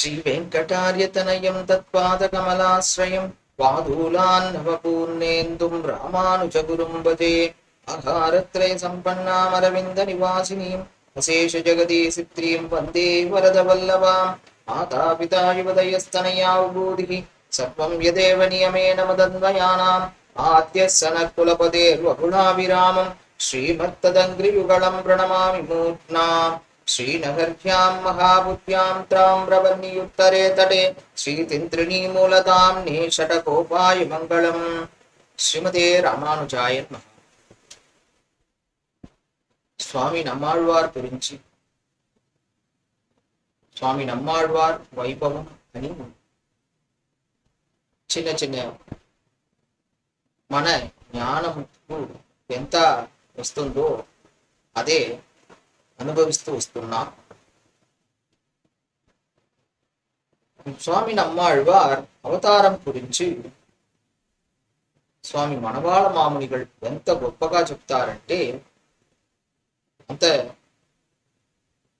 श्रीवेङ्कटार्यतनयं तत्पादकमलाश्रयं पादूलान्नवपूर्णेन्दुं रामानुजगुरुं वदे अघारत्रयसम्पन्नामरविन्दनिवासिनीं अशेषजगदीसित्रीं वन्दे वरदवल्लभां माता पिता युवदयस्तनयावबोधिः सर्वं यदेव नियमेन मदन्वयानाम् आद्यः सनत्कुलपदेर्वगुणाभिरामं श्रीमत्तदङ्घ्रियुगलं प्रणमामि मूर्ध्ना శ్రీమత్తదంగ్రియుగళం ప్రణమామి మూర్ధ్నా శ్రీనగర్భ్యాం మహాబుద్ధ్యాం తామ్రవర్ణియుత్తరే తటే శ్రీతింత్రిణీమూలతాం నేషటకోపాయ మంగళం శ్రీమతే రామానుజాయ స్వామి నమ్మాళ్వార్ గురించి స్వామి నమ్మాళ్వార్ వైభవం అని చిన్న చిన్న మన జ్ఞానముకు ఎంత వస్తుందో అదే అనుభవిస్తూ వస్తున్నా. స్వామి நம்மாழ்வார் అవతారం గురించి స్వామి మనవాళ మామునిகள் ఎంత గొప్పగా చెప్తారంటే అంత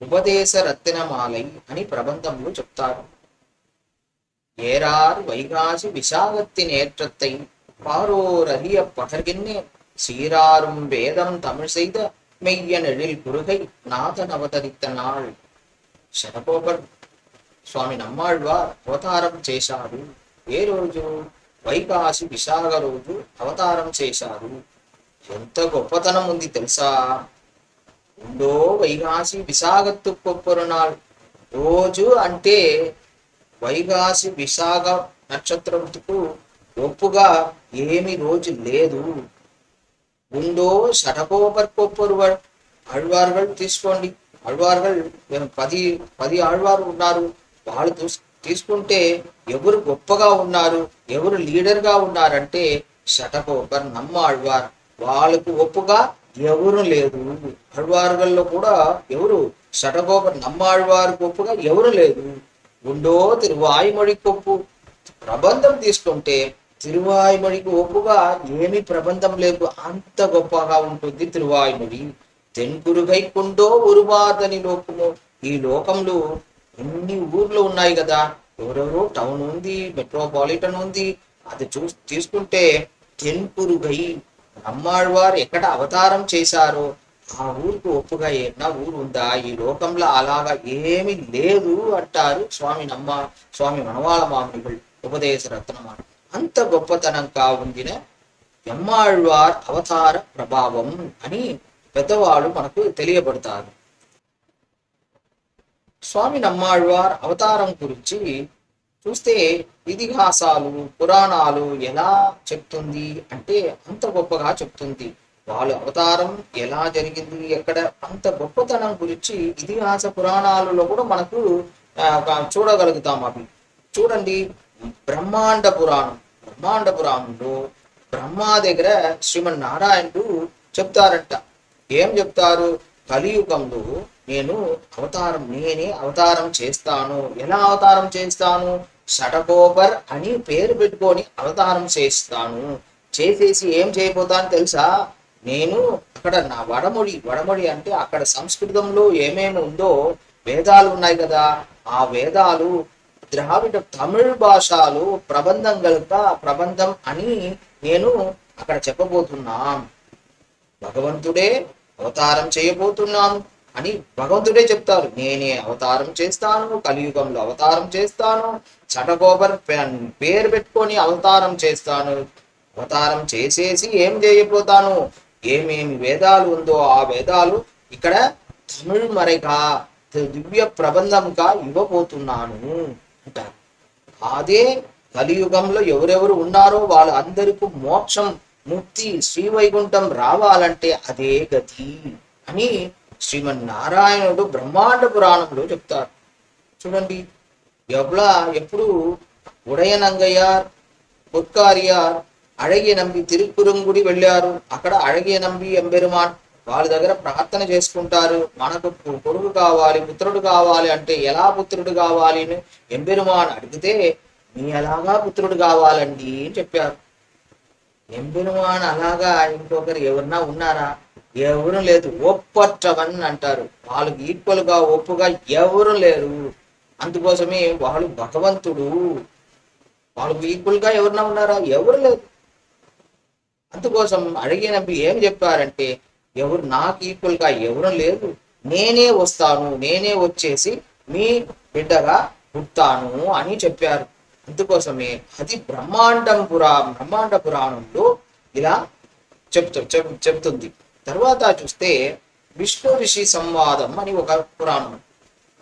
ఉపదేశ రత్నమాలై అని ప్రబంధంలో చెప్తారు. ఏరారు వైరాసి విశాగత్తి నేత్రత్తై பாரோர் రహియ பகர்கின்னே சீராரும் వేదం தமிழ் செய்த மெய்யனெழில் குருகை நாதன் அவதரித்த நாள் శరపోకడు స్వామి నమ్మాళ్వా అవతారం చేశారు ఏ రోజు? వైకాసి విశాఖ రోజు అవతారం చేశారు ఎంత గొప్పతనం ఉంది తెలుసా? ఉండో వైకాసి విశాఖత్తు పొప్పరునాడు రోజు అంటే వైకాసి విశాఖ నక్షత్రంకు ఒప్పుగా ఏమి రోజు లేదు. குண்டோ சடகோபர்கோப்பொருவர் ஆழ்வார்கள் తీసుకోండి. ఆழ்వార్கள் మేము పది పది ఆళ్వారు ఉన్నారు. వాళ్ళు తీసుకుంటే ఎవరు గొప్పగా ఉన్నారు ఎవరు లీడర్గా ఉన్నారంటే షటకోపర్ నమ్మ ఆళ్వార్. వాళ్ళకు ఒప్పుగా ఎవరు లేదు. ఆళ్వార్గల్లో కూడా ఎవరు షటకోపర్ నమ్మ ఆళ్వారికి గొప్పగా ఎవరు లేదు. గుండో తిరువాయిమొడి గొప్పు ప్రబంధం తీసుకుంటే తిరువాయుమడికి ఒప్పుగా ఏమి ప్రబంధం లేదు. అంత గొప్పగా ఉంటుంది తిరువాయుమడి. తెంకురుగై కొండో ఉరువాదని లోకము. ఈ లోకంలో ఎన్ని ఊర్లు ఉన్నాయి కదా? ఎవరెవరో టౌన్ ఉంది మెట్రోపాలిటన్ ఉంది. అది చూసి తీసుకుంటే తెంపురుగై అమ్మాళ్వారు ఎక్కడ అవతారం చేశారో? ఆ ఊరికి ఒప్పుగా ఏమన్నా ఊరు ఉందా ఈ లోకంలో అలాగా ఏమి లేదు అంటారు స్వామి నమ్మ స్వామి మనవాళ మామనికులు ఉపదేశ రత్నమాట అంత గొప్పతనం కావుందిన ఎమ్మాళ్వార్ అవతార ప్రభావం అని పెద్దవాళ్ళు మనకు తెలియబడతారు స్వామి నమ్మాళ్వార్ అవతారం గురించి చూస్తే ఇతిహాసాలు పురాణాలు ఎలా చెప్తుంది అంటే అంత గొప్పగా చెప్తుంది. వాళ్ళ అవతారం ఎలా జరిగింది ఎక్కడ అంత గొప్పతనం గురించి ఇతిహాస పురాణాలలో కూడా మనకు చూడగలుగుతాం అవి. చూడండి బ్రహ్మాండ పురాణం. బ్రహ్మాండ పురాణంలో బ్రహ్మ దగ్గర శ్రీమన్నారాయణుడు చెప్తారంట. ఏం చెప్తారు? కలియుగంలో నేను అవతారం నేనే అవతారం చేస్తాను. ఎలా అవతారం చేస్తాను? షటకోపర్ అని పేరు పెట్టుకొని అవతారం చేస్తాను. చేసేసి ఏం చేయబోతాను తెలుసా? నేను అక్కడ నా వడమొడి వడమొడి అంటే అక్కడ సంస్కృతంలో ఏమేమి ఉందో వేదాలు ఉన్నాయి కదా. ఆ వేదాలు ద్రావిడ తమిళ్ భాషలో ప్రబంధం కనుక ప్రబంధం అని నేను అక్కడ చెప్పబోతున్నాం. భగవంతుడే అవతారం చేయబోతున్నాను అని భగవంతుడే చెప్తారు. నేనే అవతారం చేస్తాను కలియుగంలో అవతారం చేస్తాను చటగోబర్ పేరు పెట్టుకొని అవతారం చేస్తాను. అవతారం చేసేసి ఏం చేయబోతాను? ఏమేమి వేదాలు ఉందో ఆ వేదాలు ఇక్కడ తమిళ్ మరిగా దివ్య ప్రబంధంగా ఇవ్వబోతున్నాను. అంటారు అదే కలియుగంలో ఎవరెవరు ఉన్నారో వాళ్ళు అందరికీ మోక్షం ముక్తి శ్రీవైకుంఠం రావాలంటే అదే గతి అని శ్రీమన్నారాయణుడు బ్రహ్మాండ పురాణంలో చెప్తారు. చూడండి ఎవ్వల ఎప్పుడు ఉడయనంగయ్యార్ పొత్కారియార్ అழகிய నంబి திருக்குறுங்குடி వెళ్ళారు. అక్కడ అழగియ నంబి ఎంబెరుమాన్ వాళ్ళ దగ్గర ప్రార్థన చేసుకుంటారు. మనకు కొడుకు కావాలి పుత్రుడు కావాలి అంటే ఎలా పుత్రుడు కావాలి అని ఎంబెరుమాన్ అడిగితే మీ ఎలాగా పుత్రుడు కావాలండి? అని చెప్పారు. ఎంబెరుమాన్ అలాగా ఇంకొకరు ఎవరన్నా ఉన్నారా? ఎవరు లేదు. ఒప్పట్టవని అంటారు. వాళ్ళకి ఈక్వల్గా ఒప్పుగా ఎవరు లేరు. అందుకోసమే వాళ్ళు భగవంతుడు. వాళ్ళకు ఈక్వల్గా ఎవరన్నా ఉన్నారా? ఎవరు లేదు. అందుకోసం అడిగినప్పుడు ఏం చెప్పారంటే ఎవరు నాకు ఈక్వల్గా ఎవరు లేదు నేనే వస్తాను నేనే వచ్చేసి మీ బిడ్డగా పుట్టాను అని చెప్పారు. అందుకోసమే అది బ్రహ్మాండం పురా బ్రహ్మాండ పురాణంలో ఇలా చెప్తు చెప్ చెప్తుంది. తర్వాత చూస్తే విష్ణు ఋషి సంవాదం అని ఒక పురాణం.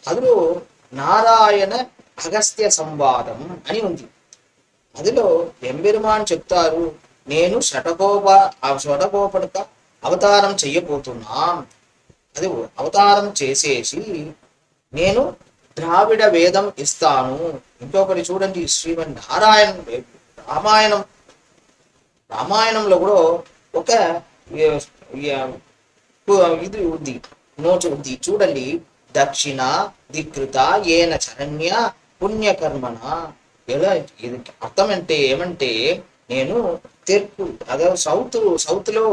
అందులో నారాయణ అగస్త్య సంవాదం అని ఉంది. అందులో ఎంబెరుమాన్ చెప్తారు నేను షటకోప ఆ షటకోపడక అవతారం చెయ్యబోతున్నా అది అవతారం చేసేసి నేను ద్రావిడ వేదం ఇస్తాను. ఇంకొకటి చూడండి శ్రీమన్ నారాయణ రామాయణం. రామాయణంలో కూడా ఒక ఇది ఉంది నోచ ఉంది. చూడండి దక్షిణ దికృత ఏన చరణ్య పుణ్యకర్మణ. ఎలా ఇది అర్థం అంటే ఏమంటే నేను తెర్పు అదే సౌత్ సౌత్లో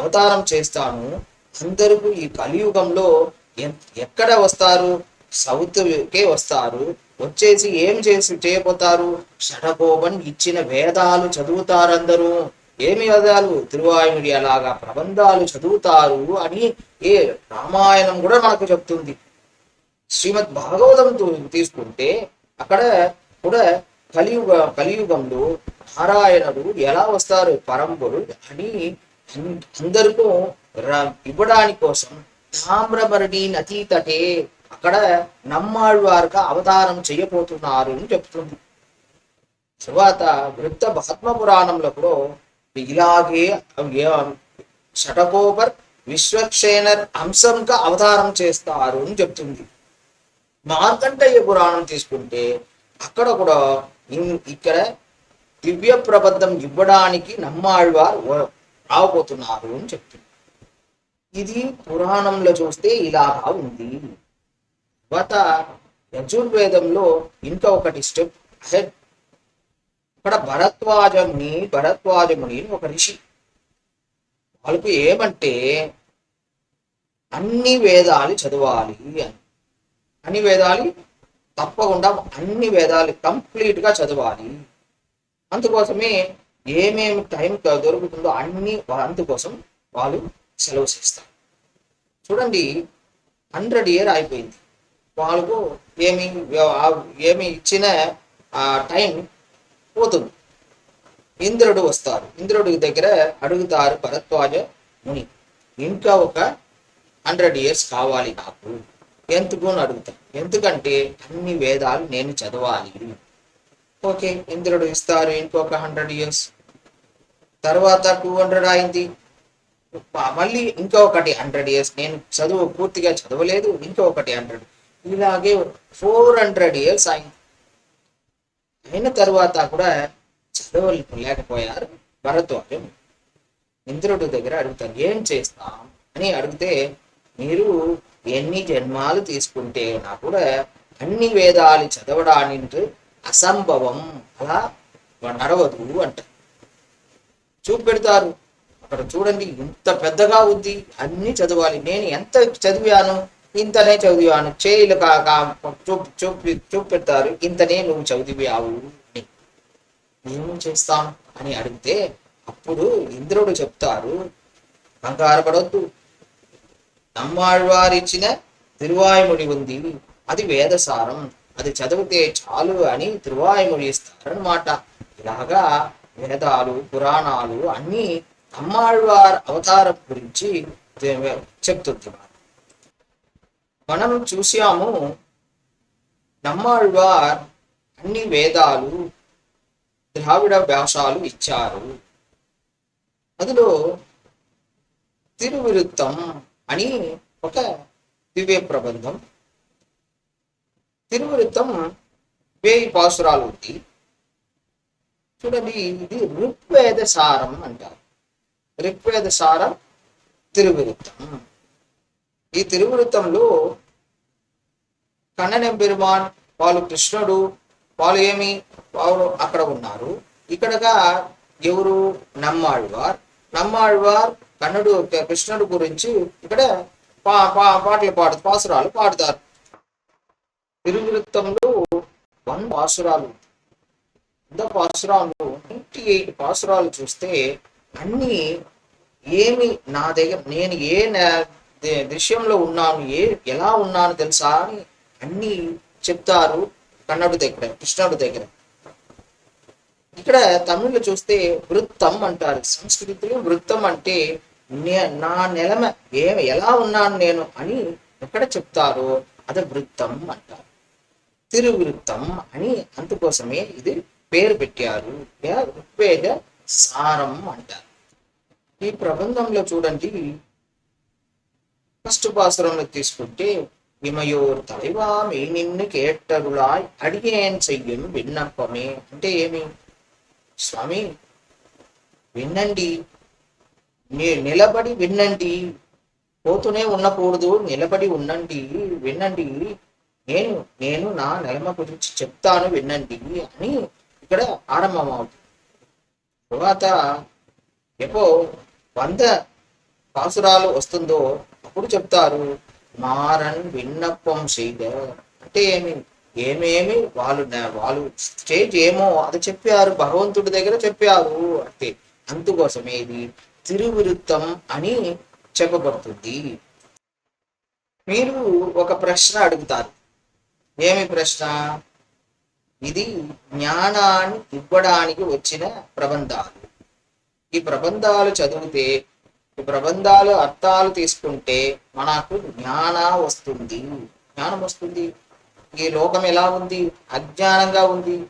అవతారం చేస్తాను. అందరూ ఈ కలియుగంలో ఎన్- ఎక్కడ వస్తారు? సౌత్కే వస్తారు. వచ్చేసి ఏం చేసి చేయబోతారు? షడకోపన్ ఇచ్చిన వేదాలు చదువుతారు అందరూ. ఏమి వేదాలు? తిరువాయుడి అలాగా ప్రబంధాలు చదువుతారు అని ఏ రామాయణం కూడా మనకు చెప్తుంది. శ్రీమద్ భాగవతం తీసుకుంటే అక్కడ కూడా కలియుగ కలియుగంలో నారాయణుడు ఎలా వస్తారు? పరంపరు అని అందరికీ ర- ఇవ్వడానికి కోసం తామ్రమరణి నదీ తటే అక్కడ నమ్మాళ్వారుగా అవతారం చేయబోతున్నారు అని చెప్తుంది. తర్వాత వృత్త పద్మ పురాణంలో కూడా ఇలాగే షటకోపర్ విశ్వక్షేణర్ అంశంగా అవతారం చేస్తారు అని చెప్తుంది. మార్కంటయ్య పురాణం తీసుకుంటే అక్కడ కూడా ఇక్కడ దివ్య ప్రబద్ధం ఇవ్వడానికి నమ్మాళ్వారు రాబోతున్నారు అని చెప్తున్నారు ఇది పురాణంలో చూస్తే ఇలాగా ఉంది. తర్వాత యజుర్వేదంలో ఇంకా ఒకటి స్టెప్ అహెడ్. ఇక్కడ భరద్వాజముని భరద్వాజముని ఒక ఋషి వాళ్ళకు ఏమంటే అన్ని వేదాలు చదవాలి అని. అన్ని వేదాలు తప్పకుండా అన్ని వేదాలు కంప్లీట్గా చదవాలి. అందుకోసమే ఏమేమి టైం దొరుకుతుందో అన్ని అందుకోసం వాళ్ళు సెలవు చేస్తారు. చూడండి హండ్రెడ్ ఇయర్ అయిపోయింది. వాళ్ళకు ఏమి ఏమి ఇచ్చిన ఆ టైం పోతుంది. ఇంద్రుడు వస్తారు. ఇంద్రుడి దగ్గర అడుగుతారు భరద్వాజ ముని ఇంకా ఒక హండ్రెడ్ ఇయర్స్ కావాలి నాకు. ఎందుకు? అని అడుగుతారు. ఎందుకంటే అన్ని వేదాలు నేను చదవాలి. ఓకే ఇంద్రుడు ఇస్తారు ఇంకొక హండ్రెడ్ ఇయర్స్ తర్వాత టూ హండ్రెడ్ అయింది. మళ్ళీ ఇంకొకటి హండ్రెడ్ ఇయర్స్ నేను చదువు పూర్తిగా చదవలేదు ఇంకొకటి హండ్రెడ్ ఇలాగే ఫోర్ హండ్రెడ్ ఇయర్స్ అయింది. అయిన తర్వాత కూడా చదవలేకపోయారు భరద్వాజం. ఇంద్రుడి దగ్గర అడుగుతారు ఏం చేస్తాం? అని అడిగితే మీరు ఎన్ని జన్మాలు తీసుకుంటే నా కూడా అన్ని వేదాలు చదవడానికి అసంభవం అలా నడవదు అంట. చూపెడతారు అక్కడ చూడండి ఇంత పెద్దగా ఉంది. అన్ని చదవాలి. నేను ఎంత చదివాను? ఇంతనే చదివాను. చేయిలు కాక చూపి చూపి చూపెడతారు ఇంతనే నువ్వు చదివావు అని. ఏం చేస్తాం అని అడిగితే అప్పుడు ఇంద్రుడు చెప్తారు కంగారపడొద్దు నమ్మాళ్వారిచ్చిన తిరువాయుముడి ఉంది. అది వేదసారం. అది చదివితే చాలు అని తిరువాయమునిస్తారనమాట ఇలాగా వేదాలు పురాణాలు అన్ని నమ్మాళ్వార్ అవతారం గురించి చెప్తుంది. మనం చూసాము నమ్మాళ్వార్ అన్ని వేదాలు ద్రావిడ వ్యాసాలు ఇచ్చారు. అందులో తిరువిరుత్తం అని ఒక దివ్య ప్రబంధం తిరువృత్తం వేయి పాసురాలు ఉంది. చూడండి ఇది ఋగ్వేద సారం అంటారు. ఋగ్వేద సారం తిరువృత్తం ఈ తిరువృత్తంలో కన్ననం పెరుమాన్ వాళ్ళు కృష్ణుడు వాళ్ళు ఏమి? వాళ్ళు అక్కడ ఉన్నారు. ఇక్కడగా ఎవరు? నమ్మాళ్వార్. నమ్మాళ్వార్ కన్నుడు కృష్ణుడు గురించి ఇక్కడ పా పా పాటలు పాడు పాసురాలు పాడుతారు. తిరువృత్తంలో వన్ పాసురాలు వంద పాసురాలు నైంటీ ఎయిట్ పాసురాలు చూస్తే అన్నీ ఏమి నా దగ్గర నేను ఏ దృశ్యంలో ఉన్నాను ఏ ఎలా ఉన్నాను తెలుసా అని అన్నీ చెప్తారు కన్నడు దగ్గర కృష్ణుడి దగ్గర. ఇక్కడ తమిళ్ళో చూస్తే వృత్తం అంటారు. సంస్కృతిలో వృత్తం అంటే నే- నా నెలమ ఏ ఎలా ఉన్నాను నేను అని ఎక్కడ చెప్తారో అది వృత్తం అంటారు. తిరువృత్తం అని అందుకోసమే ఇది పేరు పెట్టారు లేదా ఋగ్వేద సారం అంటారు ఈ ప్రబంధంలో చూడండి ఫస్ట్ పాసురంలో తీసుకుంటే ఇమయోర్ தலைவா மெய் நின்னு கேட்டருளாய் அடியேன் செய்யும் విన్నప్పమే అంటే ఏమి స్వామి వినండి మీరు నిలబడి వినండి పోతూనే ఉండకూడదు నిలబడి ఉండండి వినండి నేను నేను నా నెలమ గురించి చెప్తాను వినండి అని ఇక్కడ ఆరంభమవుతుంది. తర్వాత ఎపో వంద పాసురాలు వస్తుందో అప్పుడు చెప్తారు మారన్ విన్నప్పం చేయద అంటే ఏమి ఏమేమి వాళ్ళు వాళ్ళు స్టేజ్ ఏమో అది చెప్పారు భగవంతుడి దగ్గర చెప్పారు అంటే అందుకోసం ఇది తిరువిరుత్తం అని చెప్పబడుతుంది. మీరు ఒక ప్రశ్న అడుగుతారు ఏమి ప్రశ్న? ఇది జ్ఞానాన్ని ఇవ్వడానికి వచ్చిన ప్రబంధాలు. ఈ ప్రబంధాలు చదివితే ఈ ప్రబంధాలు అర్థాలు తీసుకుంటే మనకు జ్ఞాన వస్తుంది. జ్ఞానం వస్తుంది. ఈ లోకం ఎలా ఉంది? అజ్ఞానంగా ఉంది.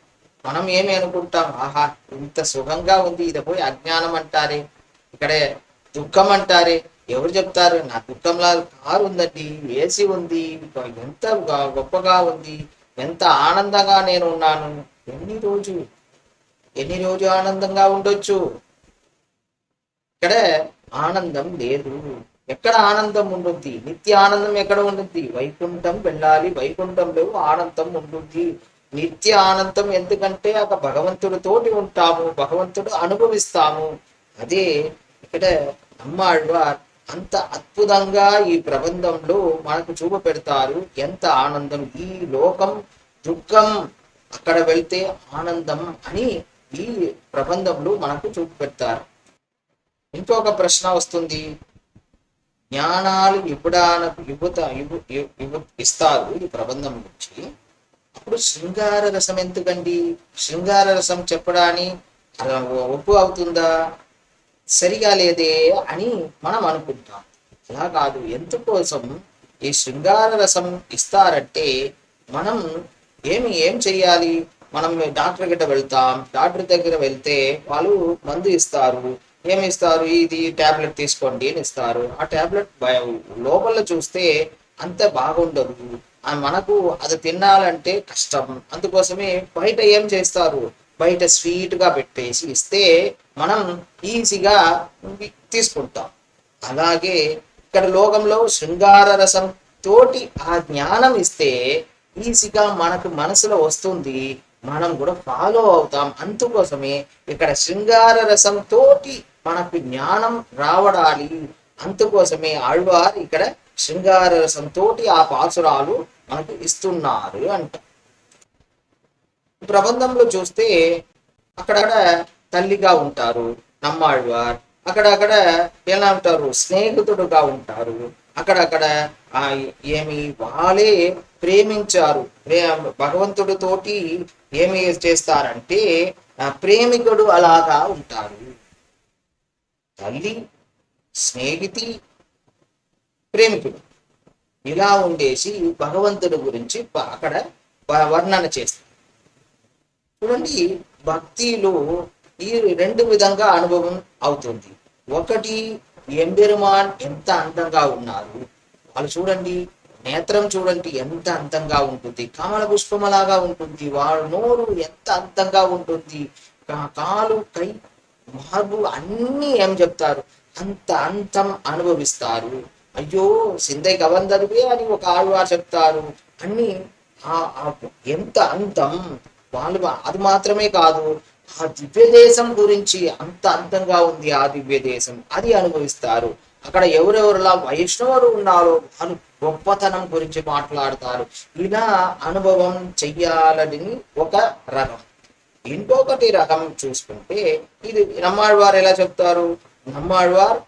మనం ఏమి అనుకుంటాం? ఆహా ఇంత సుఖంగా ఉంది. ఇది పోయి అజ్ఞానం అంటారే. ఇక్కడే దుఃఖం అంటారే. ఎవరు చెప్తారు? నా కుటుంబంలో కారు ఉందండి ఏసీ ఉంది ఎంత గొప్పగా ఉంది ఎంత ఆనందంగా నేను ఉన్నాను. ఎన్ని రోజు ఎన్ని రోజు ఆనందంగా ఉండొచ్చు? ఇక్కడ ఆనందం లేదు. ఎక్కడ ఆనందం ఉంటుంది నిత్య ఆనందం ఎక్కడ ఉంటుంది వైకుంఠం వెళ్ళాలి వైకుంఠంలో ఆనందం ఉంటుంది నిత్య ఆనందం ఎందుకంటే ఒక భగవంతుడితోటి ఉంటాము భగవంతుడు అనుభవిస్తాము. అదే ఇక్కడ అమ్మాళ్వార్ అంత అద్భుతంగా ఈ ప్రబంధంలో మనకు చూపపెడతారు ఎంత ఆనందం. ఈ లోకం దుఃఖం అక్కడ వెళ్తే ఆనందం అని ఈ ప్రబంధంలో మనకు చూపెడతారు ఇంకొక ప్రశ్న వస్తుంది. జ్ఞానాలు ఇవ్వడానికి ఇవ్వత ఇవ్వ ఇస్తారు ఈ ప్రబంధం నుంచి. అప్పుడు శృంగార రసం ఎందుకండి? శృంగార రసం చెప్పడాని ఒప్పు అవుతుందా? సరిగా లేదే అని మనం అనుకుంటాం. అలా కాదు. ఎందుకోసం? ఈ శృంగార రసం ఇస్తారంటే మనం ఏమి ఏం చెయ్యాలి? మనం డాక్టర్ గిట్ట వెళ్తాం. డాక్టర్ దగ్గర వెళ్తే వాళ్ళు మందు ఇస్తారు. ఏమి ఇస్తారు? ఇది టాబ్లెట్ తీసుకోండి అని ఇస్తారు. ఆ టాబ్లెట్ లోపల చూస్తే అంత బాగుండదు. మనకు అది తినాలంటే కష్టం. అందుకోసమే బయట ఏం చేస్తారు? బయట స్వీట్గా పెట్టేసి ఇస్తే మనం ఈజీగా తీసుకుంటాం. అలాగే ఇక్కడ లోకంలో శృంగార రసం తోటి ఆ జ్ఞానం ఇస్తే ఈజీగా మనకు మనసులో వస్తుంది. మనం కూడా ఫాలో అవుతాం. అందుకోసమే ఇక్కడ శృంగార రసం తోటి మనకు జ్ఞానం రావడాలి. అందుకోసమే ఆళ్వారు ఇక్కడ శృంగార రసం తోటి ఆ పాసురాలు మనకు ఇస్తున్నారు అంట. ప్రబంధంలో చూస్తే అక్కడ తల్లిగా ఉంటారు నమ్మాళ్వార్ అక్కడక్కడ ఎలా ఉంటారు? స్నేహితుడుగా ఉంటారు. అక్కడక్కడ ఆ ఏమి వాళ్ళే ప్రేమించారు. భగవంతుడితోటి ఏమి చేస్తారంటే ప్రేమికుడు అలాగా ఉంటారు తల్లి స్నేహితి ప్రేమికుడు. ఇలా ఉండేసి భగవంతుడి గురించి అక్కడ వ- వర్ణన చేస్తారు. చూడండి భక్తిలో ఈ రెండు విధంగా అనుభవం అవుతుంది. ఒకటి ఎంబెరుమాన్ ఎంత అందంగా ఉన్నారు? వాళ్ళు చూడండి నేత్రం చూడండి ఎంత అందంగా ఉంటుంది. కమల పుష్పమలాగా ఉంటుంది. వాళ్ళ నోరు ఎంత అందంగా ఉంటుంది. కా- కాలు కై మార్పు అన్ని ఏం చెప్తారు? అంత అంతం అనుభవిస్తారు. అయ్యో సింధై గవందరువే అని ఒక ఆడవారు చెప్తారు. అన్ని ఎంత అంతం? వాళ్ళు అది మాత్రమే కాదు. ఆ దివ్య దేశం గురించి అంత అందంగా ఉంది ఆ దివ్య దేశం అది అనుభవిస్తారు. అక్కడ ఎవరెవరులా వైష్ణవులు ఉన్నారో అను గొప్పతనం గురించి మాట్లాడతారు. ఇలా అనుభవం చెయ్యాలని ఒక రకం ఇంకొకటి రకం చూసుకుంటే ఇది నమ్మాழ்వారు ఎలా చెప్తారు? నమ్మాழ்వార్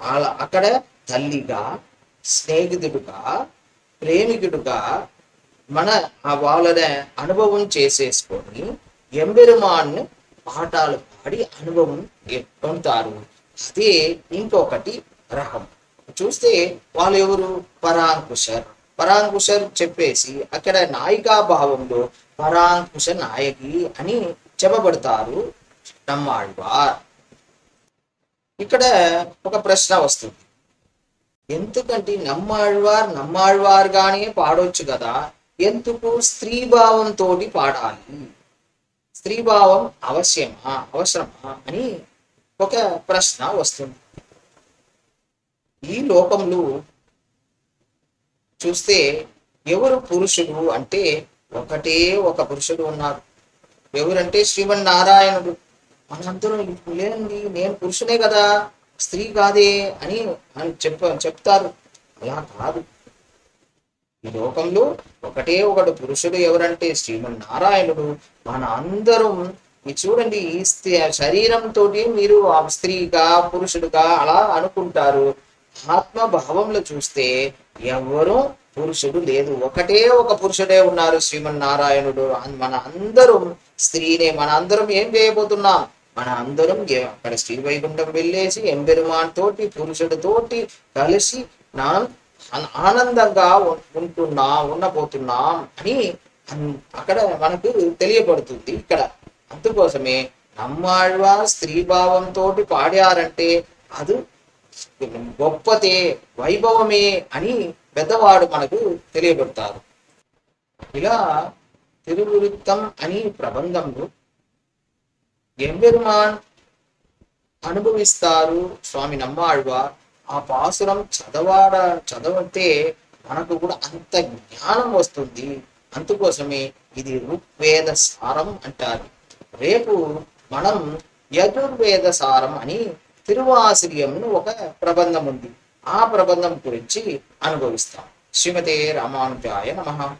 అలా అక్కడ తల్లిగా స్నేహితుడుగా ప్రేమికుడుగా మన ఆ వాళ్ళని అనుభవం చేసేసుకొని ఎంబెరుమాన్ పాఠాలు పాడి అనుభవం పొందుతారు అదే ఇంకొకటి రహం. చూస్తే వాళ్ళు ఎవరు? పరాంకుశర్. పరాంకుశర్ చెప్పేసి అక్కడ నాయికా భావంలో పరాంకుశ నాయకి అని చెప్పబడతారు నమ్మాళ్వార్ ఇక్కడ ఒక ప్రశ్న వస్తుంది. ఎందుకంటే నమ్మాళ్వార్ నమ్మాళ్వార్ గానే పాడొచ్చు కదా ఎందుకు స్త్రీ భావంతో పాడాలి? స్త్రీ భావం అవశ్యమా అవసరమా అని ఒక ప్రశ్న వస్తుంది. ఈ లోకంలో చూస్తే ఎవరు పురుషుడు అంటే ఒకటే ఒక పురుషుడు ఉన్నారు. ఎవరంటే శ్రీమన్నారాయణుడు. మనందరం లేదండి నేను పురుషునే కదా స్త్రీ కాదే అని అని చెప్ప చెప్తారు. అలా కాదు. ఈ లోకంలో ఒకటే ఒకడు పురుషుడు ఎవరంటే శ్రీమన్నారాయణుడు. మన అందరం మీరు చూడండి ఈ స్త్రీ శరీరంతో మీరు ఆ స్త్రీగా పురుషుడుగా అలా అనుకుంటారు. ఆత్మ భావంలో చూస్తే ఎవరు పురుషుడు లేదు. ఒకటే ఒక పురుషుడే ఉన్నారు శ్రీమన్నారాయణుడు. మన అందరం స్త్రీనే మన అందరం ఏం చేయబోతున్నాం? మన అందరం అక్కడ శ్రీ వైకుంఠం వెళ్ళేసి ఎంబెరుమాన్ తోటి పురుషుడితోటి కలిసి నా ఆనందంగా ఉంటున్నా ఉండబోతున్నాం అని అన్- అక్కడ మనకు తెలియబడుతుంది ఇక్కడ. అందుకోసమే నమ్మాழ்వా స్త్రీ భావంతో పాడారంటే అది గొప్పతే వైభవమే అని పెద్దవాడు మనకు తెలియబడతారు. ఇలా తిరువృత్తం అని ప్రబంధంలో ఎంబెరుమాన్ అనుభవిస్తారు స్వామి నమ్మాழ்వార్ ఆ పాసురం చదవాడ చదవతే మనకు కూడా అంత జ్ఞానం వస్తుంది. అందుకోసమే ఇది ఋగ్వేద సారం అంటారు. రేపు మనం యజుర్వేద సారం అని తిరువాశ్రయం ఒక ప్రబంధం ఉంది ఆ ప్రబంధం గురించి అనుభవిస్తాం. శ్రీమతే రామానుజాయ నమ.